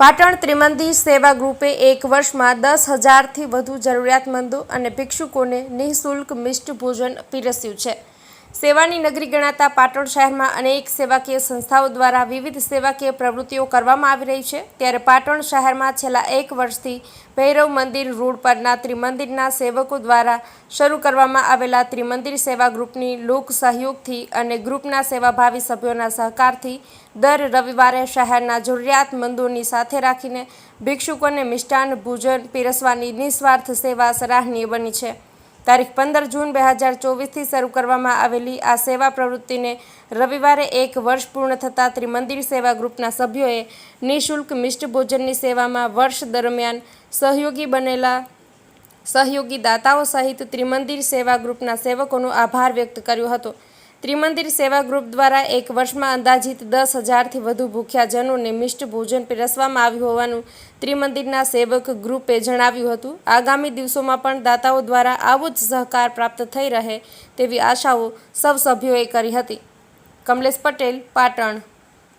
પાટણ ત્રિમંદી સેવા ગ્રુપે એક વર્ષમાં દસ હજારથી વધુ જરૂરિયાતમંદો અને ભિક્ષુકોને નિઃશુલ્ક મિષ્ટ ભોજન પીરસ્યું છે. સેવાની નગરી ગણાતા પાટણ શહેરમાં અનેક સેવાકીય સંસ્થાઓ દ્વારા વિવિધ સેવાકીય પ્રવૃત્તિઓ કરવામાં આવી રહી છે. ત્યારે પાટણ શહેરમાં છેલ્લા એક વર્ષથી ભૈરવ મંદિર રોડ પરના ત્રિમંદિરના સેવકો દ્વારા શરૂ કરવામાં આવેલા ત્રિમંદિર સેવા ગ્રુપની લોક સહયોગથી અને ગ્રુપના સેવાભાવી સભ્યોના સહકારથી દર રવિવારે શહેરના જરૂરિયાતમંદોની સાથે રાખીને ભિક્ષુકોને મિષ્ટાન ભોજન પીરસવાની નિસ્વાર્થ સેવા સરાહનીય બની છે. તારીખ પંદર જૂન બે હજાર ચોવીસથી શરૂ કરવામાં આવેલી આ સેવા પ્રવૃત્તિને રવિવારે એક વર્ષ પૂર્ણ થતાં ત્રિમંદિર સેવા ગ્રુપના સભ્યોએ નિઃશુલ્ક મિષ્ટ ભોજનની સેવામાં વર્ષ દરમિયાન સહયોગી બનેલા સહયોગી દાતાઓ સહિત ત્રિમંદિર સેવા ગ્રુપના સેવકોનો આભાર વ્યક્ત કર્યો હતો. ત્રિમંદિર સેવા ગ્રુપ દ્વારા એક વર્ષમાં અંદાજિત દસ હજારથી વધુ ભૂખ્યાજનોને મિષ્ટ ભોજન પીરસવામાં આવ્યું હોવાનું ત્રિમંદિરના સેવક ગ્રુપે જણાવ્યું હતું. આગામી દિવસોમાં પણ દાતાઓ દ્વારા આવો જ સહકાર પ્રાપ્ત થઈ રહે તેવી આશાઓ સૌ સભ્યોએ કરી હતી. કમલેશ પટેલ, પાટણ.